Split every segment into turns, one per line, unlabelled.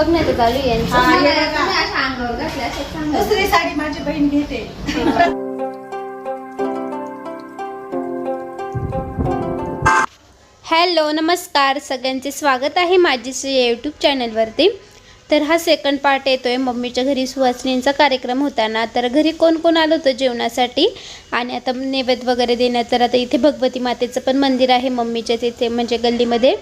बघा.
असं सांगा.
दुसरी साडी माझी बहीण घेते.
हॅलो नमस्कार. सगळ्यांचे स्वागत आहे माझी या यूट्यूब चॅनलवरती तर हा सेकंड पार्ट येतोय. मम्मीच्या घरी सुवासिनींचा कार्यक्रम होता ना तर घरी कोण कोण आलं होतं जेवणासाठी? आणि आता नैवेद्य वगैरे देण्यात तर आता इथे भगवती मातेचं पण मंदिर आहे मम्मीच्या तिथे म्हणजे गल्लीमध्ये.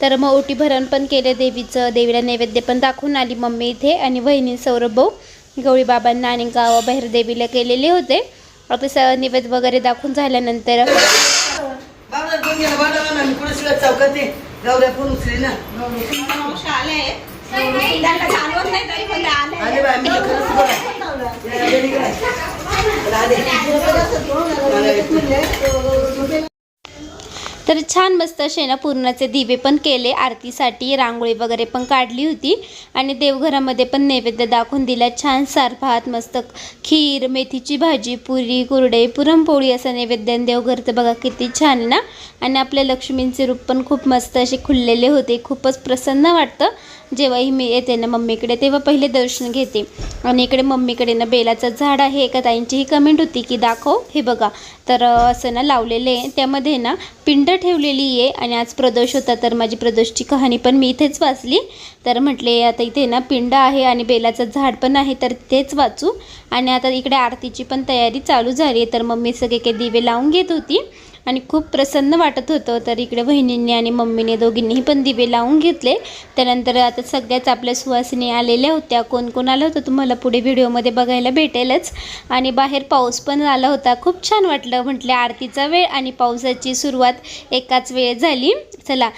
तर मग ओटी भरण पण केलं देवीचं देवीला नैवेद्य पण दाखवून आली मम्मी इथे आणि वहिनी सौरभ भाऊ गवळी बाबांना आणि गावाबाहेर देवीला केलेले होते. आता स नैवेद्य वगैरे दाखवून झाल्यानंतर
तर
छान मस्त असे ना पूर्णाचे दिवे पण केले आरतीसाठी रांगोळी वगैरे पण काढली होती. आणि देवघरामध्ये पण नैवेद्य दाखवून दिला छान सार भात मस्त खीर मेथीची भाजी पुरी कुरडे पुरणपोळी असं नैवेद्य आणि देवघर तर बघा किती छान ना. आणि आपल्या लक्ष्मींचे रूप पण खूप मस्त असे खुललेले होते खूपच प्रसन्न वाटतं. जेव्हाही मी येते ना मम्मीकडे तेव्हा पहिले दर्शन घेते. आणि इकडे मम्मीकडे ना बेलाचं झाड आहे एका ताईंची ही कमेंट होती की दाखव हे बघा. तर असं ना लावलेले आहे. त्यामध्ये ना पिंड ठेवलेली आहे आणि आज प्रदोष होता तर माझी प्रदोषची कहाणी पण मी इथेच वाचली. तर म्हटले आता इथे ना पिंड आहे आणि बेलाचं झाड पण आहे तर तेच वाचू. आणि आता इकडे आरतीची पण तयारी चालू झाली आहे तर मम्मी सगळे काही दिवे लावून घेत होती. आणि खूप प्रसन्न वाटत होतं. तर इकडे बहिणींनी आणि मम्मीने दोघींनीही पण दिवे लावून घेतले. त्यानंतर आता सगळ्याच आपल्या सुवासिनी आलेल्या होत्या. कोण कोण आलं होतं तुम्हाला पुढे व्हिडिओमध्ये बघायला भेटेलच. आणि बाहेर पाऊस पण आला होता. खूप छान वाटलं. म्हटलं आरतीचा वेळ आणि पावसाची सुरुवात एकाच वेळ झाली. चला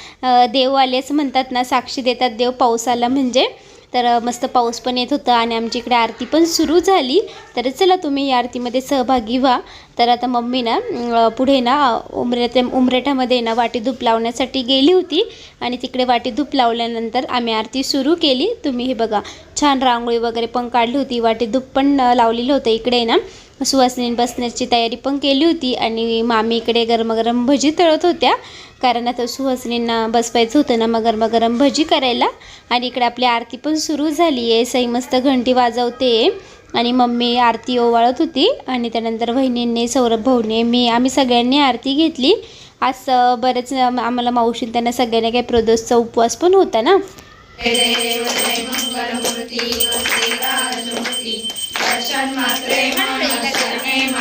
देव आले असं म्हणतात ना साक्षी देतात. देव पाऊस आला म्हणजे. तर मस्त पाऊस पण येत होता आणि आमच्या इकडे आरती पण सुरू झाली. तर चला तुम्ही या आरतीमध्ये सहभागी व्हा. तर आता मम्मी ना पुढे ना उमरेट उमरेठामध्ये ना वाटी धूप लावण्यासाठी गेली होती. आणि तिकडे वाटी धूप लावल्यानंतर आम्ही आरती सुरू केली. तुम्ही हे बघा छान रांगोळी वगैरे पण काढली होती. वाटी धूप पण लावलेलं होतं इकडे ना. सुवासिनी बसण्याची तयारी पण केली होती आणि मामी इकडे गरमागरम भजी तळत होत्या. कारण आता सुहासिनींना बसवायचं होतं ना मग गरमागरम भजी करायला. आणि इकडे आपली आरती पण सुरू झाली आहे. सई मस्त घंटी वाजवते. आणि मम्मी आरती ओवाळत होती. आणि त्यानंतर वहिनींनी सौरभ भाऊने मी आम्ही सगळ्यांनी आरती घेतली. आज बरेच आम्हाला मावशी त्यांना सगळ्यांना काही प्रदोषचा उपवास पण होता ना.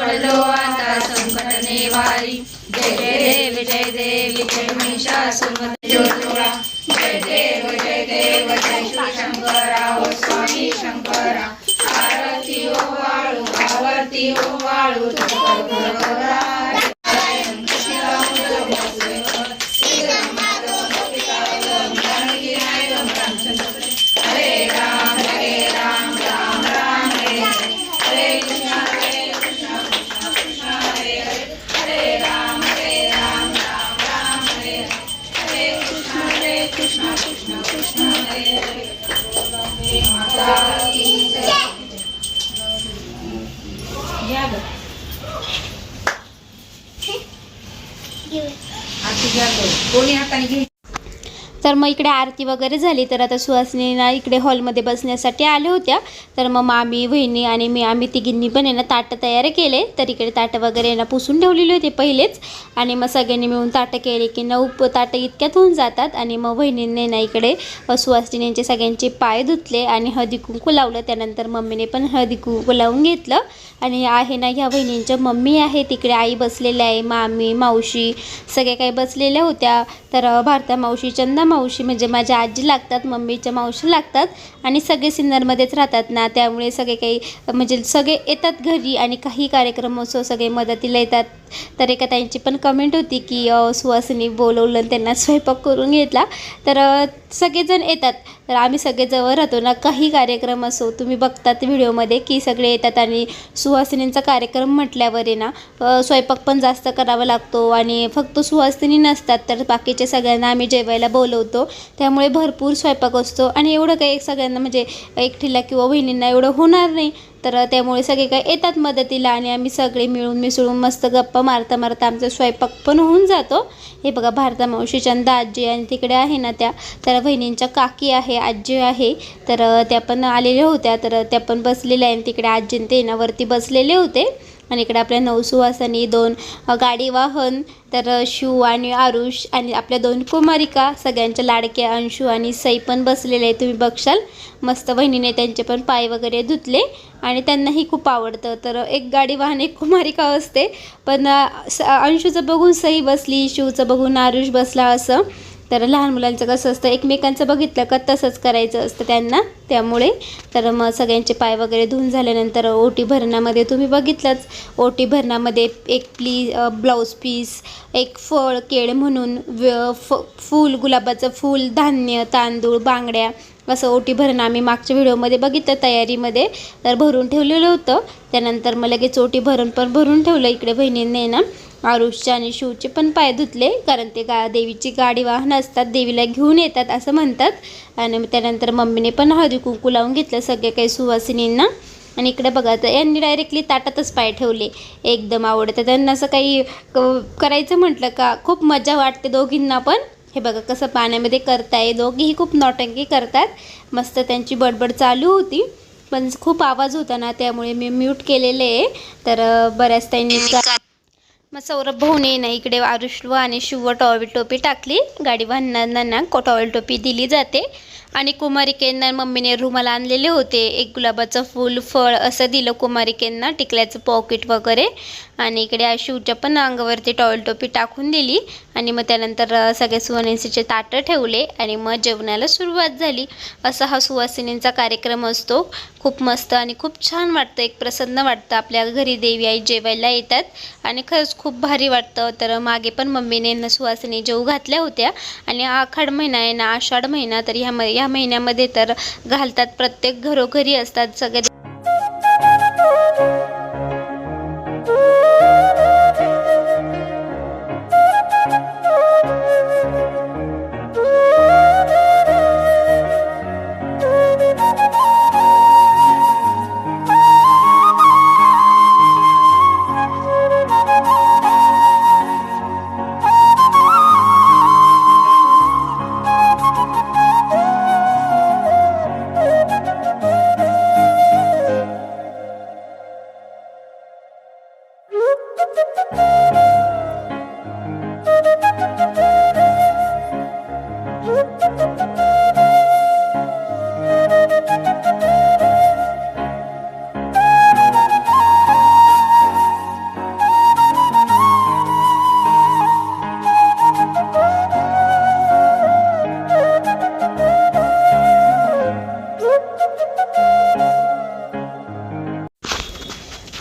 पडलो आता संकट नेवारी. जय देव जय देव जय महिषासुरमर्दिनी ज्योतिबा. जय देव जय देव जय श्री शंकरा हो स्वामी शंकरा. आरती ओ वाळू आवर्ती ओ वाळू
कोणी हाताने घे
तर मग इकडे आरती वगैरे झाली. तर आता सुहासनीना इकडे हॉलमध्ये बसण्यासाठी आल्या होत्या. तर मग मामी बहिणी आणि मी आम्ही तिघींनी पण यांना ताटं तयार केले. तर इकडे ताटं वगैरे यांना पुसून ठेवलेले होते पहिलेच. आणि मग सगळ्यांनी मिळून ताटं केले की नऊ उप ताटं इतक्यात होऊन जातात. आणि मग बहिणींनी ना इकडे सुहासनी यांचे सगळ्यांचे पाय धुतले आणि हळदी कुंकू लावलं. त्यानंतर मम्मीने पण हळदी कुंकू लावून घेतलं. आणि आहे ना ह्या बहिणींच्या मम्मी आहे तिकडे आई बसलेल्या आहे मामी मावशी सगळ्या काही बसलेल्या होत्या. तर भारता मावशी चंदा मावशी म्हणजे माझ्या आजी लागतात मम्मीच्या मावशी लागतात आणि सगळे सिन्नरमध्येच राहतात ना. त्यामुळे सगळे काही म्हणजे सगळे येतात घरी आणि काही कार्यक्रम असो सगळे मदतीला येतात. तर एका त्यांची पण कमेंट होती की सुवासिनी बोलवलं आणि त्यांना स्वयंपाक करून घेतला. तर सगळेजण येतात. तर आम्ही सगळे जवळ राहतो ना काही कार्यक्रम असो तुम्ही बघतात व्हिडिओमध्ये की सगळे येतात आणि सुहासिनींचा कार्यक्रम म्हटल्यावर आहे ना स्वयंपाक पण जास्त करावा लागतो आणि फक्त सुहासिनी नसतात तर बाकीचे सगळ्यांना आम्ही जेवायला बोलवतो. त्यामुळे भरपूर स्वयंपाक असतो आणि एवढं काही सगळ्यांना म्हणजे एकटीला किंवा बहिणींना एवढं होणार नाही. तर त्यामुळे सगळे काय येतात मदतीला आणि आम्ही सगळे मिळून मिसळून मस्त गप्पा मारता मारता आमचा स्वयंपाक पण होऊन जातो. हे बघा भारता मावशी चंदा आजी आणि तिकडे आहे ना त्या. तर बहिणींच्या काकी आहे आजी आहे. तर त्या पण आलेल्या होत्या. तर त्या पण बसलेल्या आहे आणि तिकडे आजी आणि ते ना वरती बसलेले होते. आणि इकडे आपल्या नऊ सुवासानी दोन गाडी वाहन तर शिव आणि आरुष आणि आपल्या दोन कुमारिका सगळ्यांच्या लाडक्या अंशू आणि सई पण बसलेले आहे तुम्ही बघशाल. मस्त बहिणीने त्यांचे पण पाय वगैरे धुतले आणि त्यांनाही खूप आवडतं. तर एक गाडी वाहन एक कुमारिका असते. पण स- अंशूचं बघून सई बसली शिवचं बघून आरुष बसला असं. तर लहान मुलांचं कसं असतं एकमेकांचं बघितलं का तसंच करायचं असतं त्यांना. त्यामुळे तर मग सगळ्यांचे पाय वगैरे धुवून झाल्यानंतर ओटी भरणामध्ये तुम्ही बघितलंच. ओटी भरणामध्ये एक प्ली ब्लाऊज पीस एक फळ केळ म्हणून व्य- फ फूल गुलाबाचं फूल धान्य तांदूळ बांगड्या असं ओटी भरणं आम्ही मागच्या व्हिडिओमध्ये बघितलं तयारीमध्ये. तर भरून ठेवलेलं होतं. त्यानंतर मग लगेच ओटी भरून पण भरून ठेवलं इकडे बहिणींनी ना. आरुषचे आणि शिवचे पण पाय धुतले कारण ते गा देवीची गाडी वाहन असतात देवीला घेऊन येतात असं म्हणतात. आणि त्यानंतर मम्मीने पण हळदी कुंकू लावून घेतलं सगळे काही सुवासिनींना. आणि इकडे बघा तर यांनी डायरेक्टली ताटातच पाय ठेवले. एकदम आवडतं. त्यांना असं काही करायचं म्हटलं का? खूप मजा वाटते दोघींना पण. हे बघा कसं पाण्यामध्ये करताय. दोघीही खूप नौटंकी करतात. मस्त त्यांची बडबड चालू होती. पण खूप आवाज होता ना त्यामुळे मी म्यूट केलेले आहे. तर बऱ्याच त्यांनी मग सौरभ भाऊने ना इकडे आरुष्व आणि शिव टॉवेल टोपी टाकली. गाडी वाहनांना टॉवेल टोपी दिली जाते. आणि कुमारिकेंना मम्मीने रुमाल आणलेले होते. एक गुलाबाचं फूल फळ असं दिलं कुमारिकेंना टिकल्याचं पॉकेट वगैरे. आणि इकडे आ- शिवच्या पण अंगावरती टॉयल टोपी टाकून दिली. आणि मग त्यानंतर सगळ्या सुवासिनीचे ताटं ठेवले. आणि मग जेवणाला सुरुवात झाली. असा हा सुवासिनींचा कार्यक्रम असतो. खूप मस्त आणि खूप छान वाटतं. एक प्रसन्न वाटतं. आपल्या घरी देवी आई जेवायला येतात. आणि खरंच खूप भारी वाटतं. तर मागे पण मम्मीने न सुवासिनी जेऊ घातल्या होत्या. आणि आखाड महिना आहे ना आषाढ महिना तर ह्या या महिन्यामध्ये तर घालतात. प्रत्येक घरोघरी असतात सगळे.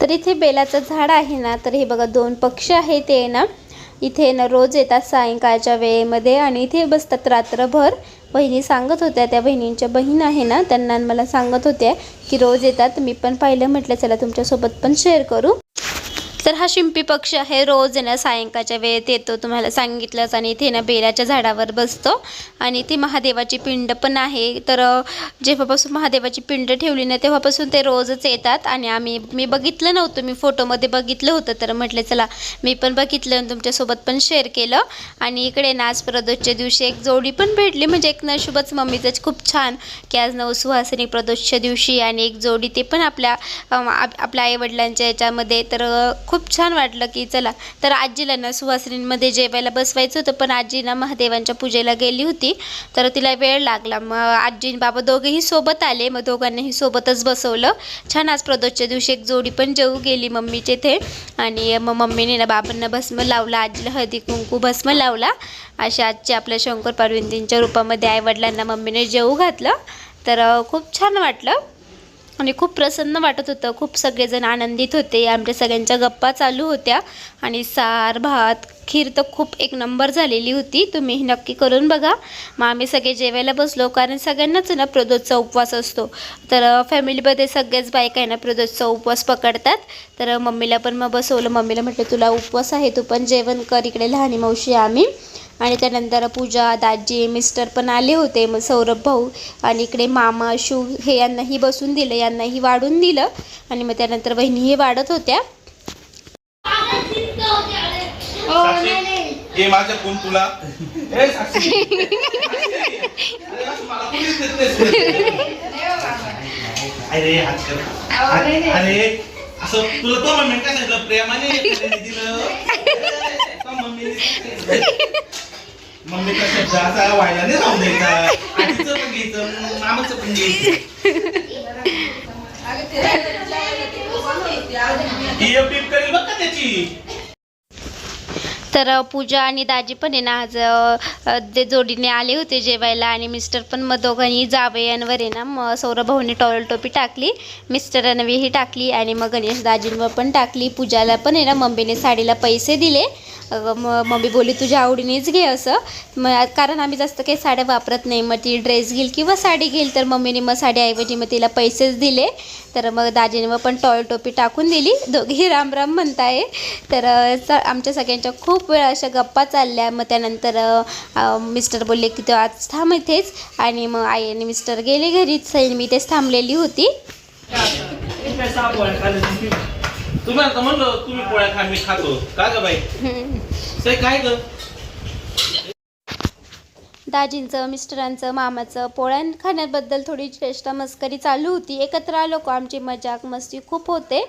तर इथे बेलाचं झाड आहे ना तर हे बघा दोन पक्षी आहे ते ना. इथे ना रोज येतात सायंकाळच्या वेळेमध्ये आणि इथे बसतात रात्रभर. बहिणी सांगत होत्या त्या बहिणींच्या बहीण आहे ना त्यांना मला सांगत होत्या की रोज येतात. मी पण पाहिलं म्हटलं चला तुमच्यासोबत पण शेअर करू. तर हा शिंपी पक्षी आहे. रोज आहे ना सायंकाळच्या वेळेत येतो तुम्हाला सांगितलंच आणि इथे ना बेराच्या झाडावर बसतो आणि इथे महादेवाची पिंड पण आहे. तर जेव्हापासून महादेवाची पिंड ठेवली ना तेव्हापासून ते रोजच येतात आणि आम्ही मी बघितलं नव्हतं मी फोटोमध्ये बघितलं होतं. तर म्हटलं चला मी पण बघितलं आणि तुमच्यासोबत पण शेअर केलं. आणि इकडे नाच प्रदोषच्या दिवशी एक जोडी पण भेटली. म्हणजे एक नशुभच मम्मीचं खूप छान की आज नऊ सुहासिनी प्रदोषच्या दिवशी आणि एक जोडी ते पण आपल्या आप- आपल्या आईवडिलांच्या याच्यामध्ये. तर खूप खूप छान वाटलं की चला तर आजीला ना सुवासिनींमध्ये जेवायला बसवायचं होतं पण आजी ना महादेवांच्या पूजेला गेली होती तर तिला वेळ लागला. मग आजी बाबा दोघेही सोबत आले मग दोघांनाही सोबतच बसवलं. छान आज प्रदोषच्या दिवशी एक जोडी पण जेऊ गेली मम्मीचे ते आणि मग मम्मीने ना बाबांना भस्म लावला आजीला हळदी कुंकू भस्म लावला. अशा आजच्या आपल्या शंकर पार्वतींच्या रूपामध्ये आईवडिलांना मम्मीने जेऊ घातलं. तर खूप छान वाटलं. आणि खूप प्रसन्न वाटत होतं. खूप सगळेजण आनंदित होते. आमच्या सगळ्यांच्या गप्पा चालू होत्या. आणि सार भात खीर तर खूप एक नंबर झालेली होती. तुम्ही नक्की करून बघा. मग आम्ही सगळे जेवायला बसलो. कारण सगळ्यांनाच ना प्रदोषचा उपवास असतो. तर फॅमिलीमध्ये सगळेच बायका आहे ना प्रदोषचा उपवास पकडतात. तर मम्मीला पण मग बसवलं. मम्मीला म्हटलं तुला उपवास आहे. तू पण जेवण कर. इकडे लहानी मावशी आहे आम्ही. आणि त्यानंतर पूजा दाजी मिस्टर पण आले होते मग सौरभ भाऊ आणि इकडे मामा शू हे यांनाही बसून दिलं यांनाही वाढून दिलं आणि मग त्यानंतर वहिनीही वाढत होत्या
साक्षी, हे माझं कोण तुला ए, साक्षी. अरे, असं मला कोणीच देत नाही. अरे हात कर. हात- अरे असं तुला तो मम्मी काय सांगितलं प्रेमाने प्रेमाने दिलं तो मम्मीने सांगितलं. मम्मी कसं जायचा व्हायला नाही राहून द्यायचा आजीचं पण घ्यायचं मामाचं पण घ्यायचं ही एक टीप करेल बघ का त्याची
तर पूजा आणि दाजी पण आहे ना आज ते जोडीने आले होते जेवायला आणि मिस्टर पण मग दोघांनी जावयांवर आहे ना मग सौरभ भाऊने टॉवेल टोपी टाकली मिस्टर रणवीही टाकली आणि मग गणेश दाजींवर पण टाकली. पूजाला पण आहे ना मम्मीने साडीला पैसे दिले. मग मम्मी बोलली तुझ्या आवडीनेच घे असं. मग कारण आम्ही जास्त काही साड्या वापरत नाही. मग ती ड्रेस घेईल किंवा साडी घेईल तर मम्मीने मग साडीऐवजी मग तिला पैसेच दिले. तर मग दाजीने मग पण टॉयल टोपी टाकून दिली. दोघी राम राम म्हणताय. तर स- आमच्या सगळ्यांच्या खूप वेळ अशा गप्पा चालल्या. मग त्यानंतर मिस्टर बोलले की तो आज थांब इथेच. आणि मग आई आणि मिस्टर गेले घरीच. आणि मी तेच थांबलेली होती.
तुम्ही आता म्हणलं तुम्ही पोळ्या खा मी खातो. का ग बाई? काय ग?
दाजींचं मिस्टरांचं मामाचं पोळ्या खाण्याबद्दल थोडी चेष्टा मस्करी चालू होती. एकत्र आलो को आमची मजाक मस्ती खूप होते.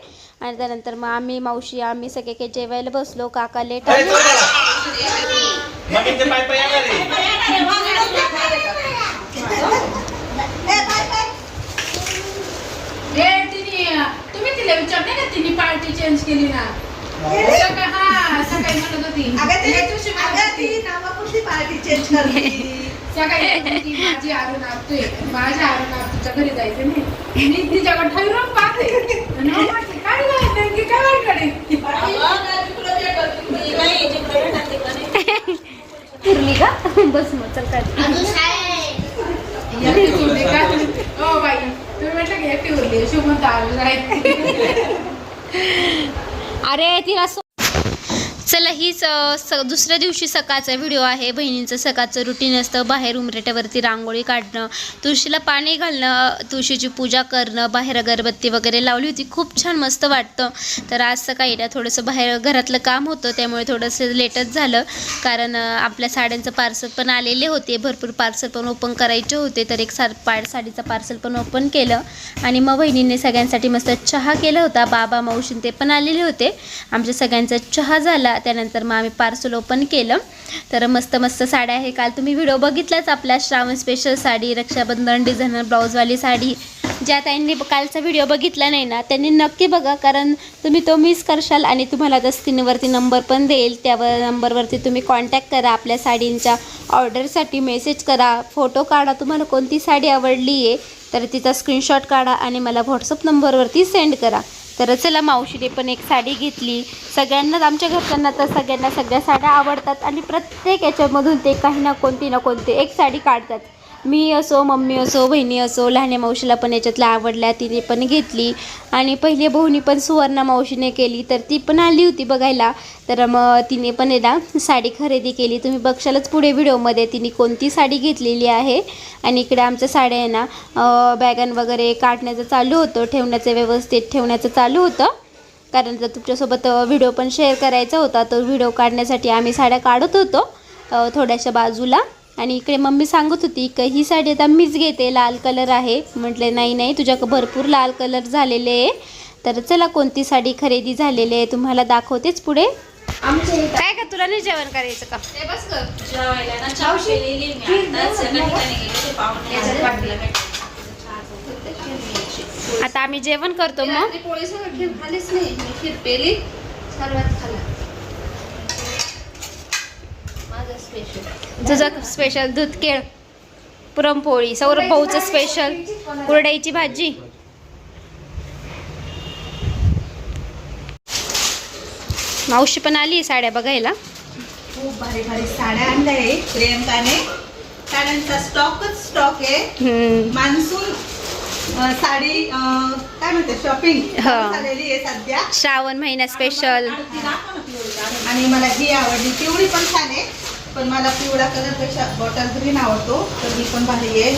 आणि त्यानंतर मग आम्ही मावशी आम्ही सगळे काही जेवायला बसलो. काका लेट
तुम्ही तिला विचारले ना तिने पार्टी चेंज केली ना? सकाळ- सकाळी म्हणत होती.
अगं ती-
या दिवशी म्हणत
अगं
होती.
ती नावापुरती पार्टी चेंज करते.
सकाळी म्हणत होती, माझी आरून आपतोय माझ्या आरून घरी जायचं नाही मी तिच्याकडे ठरवून पाहते. आणि मग म्हणते, काय गं, नेमकी काय वाईकडे
फिरली का बस मग चल काय
हो बाई. तुम्ही म्हटलं की एकटी उरली शुभमंत आलं आहे.
अरे तिला चला हीच स दुसऱ्या दिवशी सकाळचा व्हिडिओ आहे. बहिणींचं सकाळचं रुटीन असतं. बाहेर उमरेट्यावरती रांगोळी काढणं तुळशीला पाणी घालणं तुळशीची पूजा करणं बाहेर अगरबत्ती वगैरे लावली होती. खूप छान मस्त वाटतं. तर आज सकाळी ना थोडंसं बाहेर घरातलं काम होतं. त्यामुळे थोडंसं लेटच झालं. कारण आपल्या साड्यांचं पार्सल पण आलेले होते. भरपूर पार्सल पण ओपन करायचे होते. तर एक सार पाड साडीचं पार्सल पण ओपन केलं. आणि मग बहिणींनी सगळ्यांसाठी मस्त चहा केला होता. बाबा मावशीन ते पण आलेले होते. आमच्या सगळ्यांचा चहा झाला. त्यानंतर मग आम्ही पार्सल ओपन केलं. तर मस्त मस्त साड्या आहे. काल तुम्ही व्हिडिओ बघितलाच आपल्या श्रावण स्पेशल साडी रक्षाबंधन डिझायनर ब्लाऊजवाली साडी. ज्या ताईंनी कालचा व्हिडिओ बघितला नाही ना त्यांनी नक्की बघा कारण तुम्ही तो मिस करशाल आणि तुम्हाला आता स्क्रीनवरती नंबर पण देईल. त्यावर नंबरवरती तुम्ही कॉन्टॅक्ट करा आपल्या साडींच्या ऑर्डरसाठी मेसेज करा. फोटो काढा तुम्हाला कोणती साडी आवडली आहे तर तिचा स्क्रीनशॉट काढा आणि मला व्हॉट्सअप नंबरवरती सेंड करा. तर चला मावशीने पण एक साडी घेतली. सगळ्यांनाच आमच्या घरच्यांना तर सगळ्यांना सगळ्या साड्या आवडतात आणि प्रत्येक याच्यामधून ते काही ना कोणती ना कोणती एक साडी काढतात. मी असो मम्मी असो बहिणी असो लहान्या मावशीला पण याच्यातल्या आवडल्या तिने पण घेतली. आणि पहिली भाऊनी पण सुवर्णा मावशीने केली तर ती पण आली होती बघायला. तर मग तिने पण एकदा साडी खरेदी केली. तुम्ही बघशालच पुढे व्हिडिओमध्ये तिने कोणती साडी घेतलेली आहे. आणि इकडे आमच्या साड्या आहे ना बॅगन वगैरे काढण्याचं चालू होतं ठेवण्याचं व्यवस्थित ठेवण्याचं चालू होतं. कारण जर तुमच्यासोबत व्हिडिओ पण शेअर करायचा होता तो व्हिडिओ काढण्यासाठी आम्ही साड्या काढत होतो थोड्याशा बाजूला. आणि इकडे मम्मी सांगत होती की ही साडी आता मीच घेते लाल कलर आहे. म्हटले नाही नाही तुझ्याकडं भरपूर लाल कलर झालेले आहे. तर चला कोणती साडी खरेदी झालेली आहे तुम्हाला दाखवतेच पुढे. काय का तुला नाही जेवण करायचं का. आता आम्ही जेवण करतो मग.
सर्वात
स्पेशल
तुझं स्पेशल दूधकेळ पुरणपोळी सौरभ भाऊचं स्पेशल कुरडाईची भाजी. मावशी पण आली साड्या बघायला.
खूप भारी भारी साड्या आणल्या प्रियंकाने. साड्यांचा स्टॉकच स्टॉक आहे. मान्सून साडी काय म्हणते शॉपिंग झालेली आहे सध्या.
श्रावण महिना स्पेशल
आणि मला ही आवडली. तेवढी पण छान आहे. पण मला पिवळा कलरपेक्षा बॉटल ग्रीन आवडतो तर ही पण भारी आहे.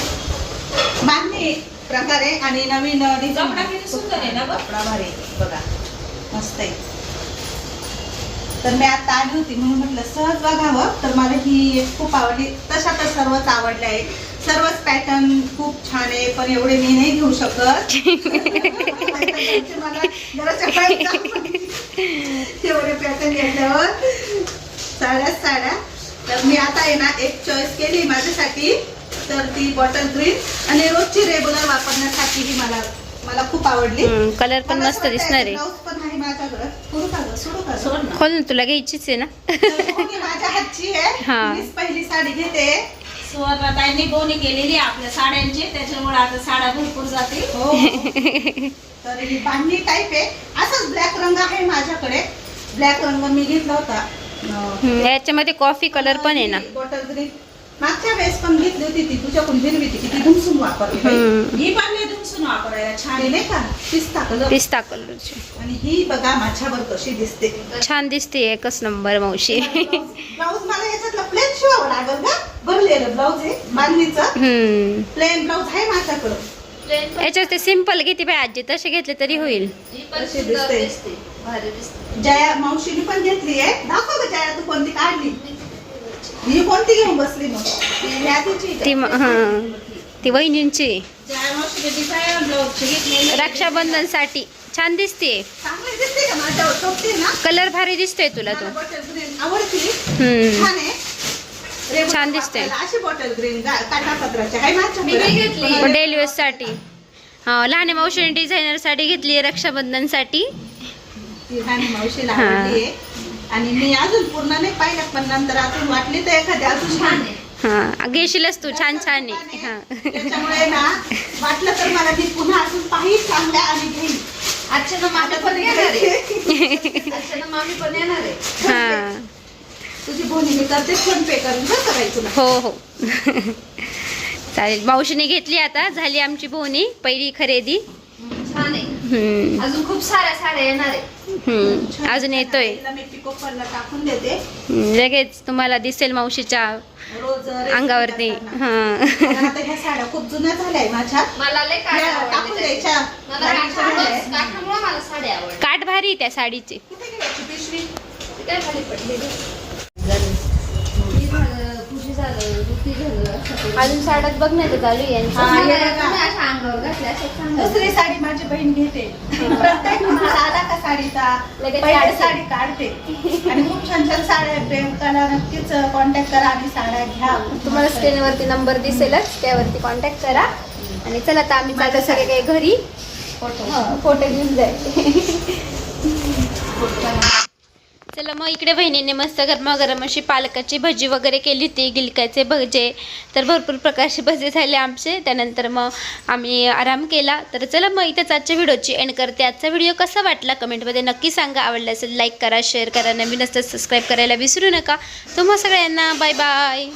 बांधणी प्रकारे आणि नवीन सुंदर आहे ना कपडा भारी. बघा. मस्त आहे. तर मी आता आली होती म्हणून म्हटलं सहज बघावं. तर मला ही एक खूप आवडली. तशा तर सर्वच आवडल्या आहे सर्वच पॅटर्न खूप छान आहे पण एवढे मी नाही घेऊ शकत. एवढे पॅटर्न घेतल्यावर साड्या साड्या. तर मी आता आहे ना एक चॉईस केली माझ्यासाठी. तर ती बॉटल ग्रीन आणि रोजची रेग्युलर वापरण्यासाठी ही मला मला खूप आवडली.
कलर पण मस्त दिसणार आहे.
ब्लाऊज पण आहे माझ्याकडं. करू का गं? सोडू का सोड ना.
खोल ना तुला घ्यायचीच आहे ना?
माझ्या हातची आहे.
हा.
मीच पहिली साडी घेते.
सुवर्णताईंनी बोनी केलेली आहे आपल्या साड्यांची. त्याच्यामुळे आता साड्या भरपूर जातील.
हो. तर ही बांधणी टाईप आहे. असाच ब्लॅक रंग आहे माझ्याकडे. ब्लॅक रंग मी घेतला होता.
याच्यामध्ये कॉफी कलर पण आहे ना.
बॉटल ग्रीन मागच्या वेळेस पण घेतली होती ती तुझ्याकडून हिरवी ती किती धुमसून वापरली
ही पण नाही तुमसून वापरायला छान
आहे नाही का? पिस्ता कलर
पिस्ता कलरची
आणि ही बघा माझ्यावर कशी दिसते.
छान दिसते एकच नंबर मावशी.
ब्लाऊज मला याच्यातलं प्लेन शिवावं लागल का? भरलेलं ब्लाऊज आहे बांधणीचं प्लेन ब्लाऊज आहे माझ्याकडं.
याच्यात ते सिंपल किती पाहिजे आजी तसे घेतले तरी होईल.
दिसते. जया मावशीने पण घेतली आहे. दाखव गं जया तू कोणती काढली? ही कोणती घेऊन बसली मग? ती यादीची?
ती म- हा ती वहिनींची. रक्षाबंधनसाठी. छान दिसते.
चांगली दिसते का माझ्यावर? टोपते ना?
कलर भारी दिसतोय तुला तो.
मला बॉटल ग्रीन आवडती.
हम्म.
छान आहे. रेगुलर
छान दिसते.
वापरायला अशी बॉटल ग्रीन काठापत्राची आहे
डेली वेअरसाठी. हा लहान मावशीने डिझायनर साडी घेतली आहे रक्षाबंधनसाठी.
ती राणी मावशीला आणि मी अजून पूर्ण नाही पाहिलं पण नंतर अजून वाटली तर एखादी अजून छान आहे.
हा घेशीलच तू छान छान आहे. हा.
त्याच्यामुळे ना वाटलं तर मला ती पुन्हा अजून पाहिजे चांगल्या आणि घेईन.
मामी पण येणार आहे. मामी पण येणार आहे.
हा.
तुझी बोनी मी करते फोन पे करून करायचं तुला?
हो हो. चालेल. मावशीने घेतली आता. झाली आमची बोनी पहिली खरेदी.
छान आहे.
हम्म,
अजून खूप साऱ्या साड्या येणार आहे.
हम्म. अजून येतोय.
तिला मी पिको फॉलला टाकून देते.
हम्म, लगेच तुम्हाला दिसेल मावशीच्या
रोज रेसिपी
अंगावरती.
करताना.
हा.
मला आता ह्या साड्या खूप जुन्या झाल्या आहे माझ्या.
मला लय काठ
या, टाकून
आवडले त्याचे.
द्यायच्या.
मला
गाडीच्या मध्ये.
काठामुळं काठामुळं मला साड्या आवडल्या.
काठ भारी आहे त्या साडीचे.
कुठे गेली पिशवी?
ती काय खाली पडलेली ही झालं, तुझी झालं, रुती झालं, असं करून.
अजून साड्यात बघण्याचं चालू.
हा, हे दुसरी साडी माझी बहीण घेते प्रत्येक आला का साडीचा पहिली. साडी काढते. आणि खूप छान छान साड्या आहेत. प्रियंकाला नक्कीच कॉन्टॅक्ट करा आणि साड्या घ्या.
तुम्हाला स्क्रीनवरती नंबर दिसेलच. त्यावरती कॉन्टॅक्ट करा. आणि चला आता आम्ही माझ्या सगळे काही घरी. हं, फोटो घेऊन जायचे चला मग इकडे बहिणीने मस्त गरमागरम अशी पालकाची भजी वगैरे केली होती गिलकाचे भजे. तर भरपूर प्रकारचे भजे झाले आमचे. त्यानंतर मग आम्ही आराम केला. तर चला मग इथंच आजच्या व्हिडिओची एंड करते. आजचा व्हिडिओ कसा वाटला कमेंटमध्ये नक्की सांगा. आवडला असेल लाईक करा शेअर करा. नवीन असतं सबस्क्राईब करायला विसरू नका. तुम्हा सगळ्यांना बाय बाय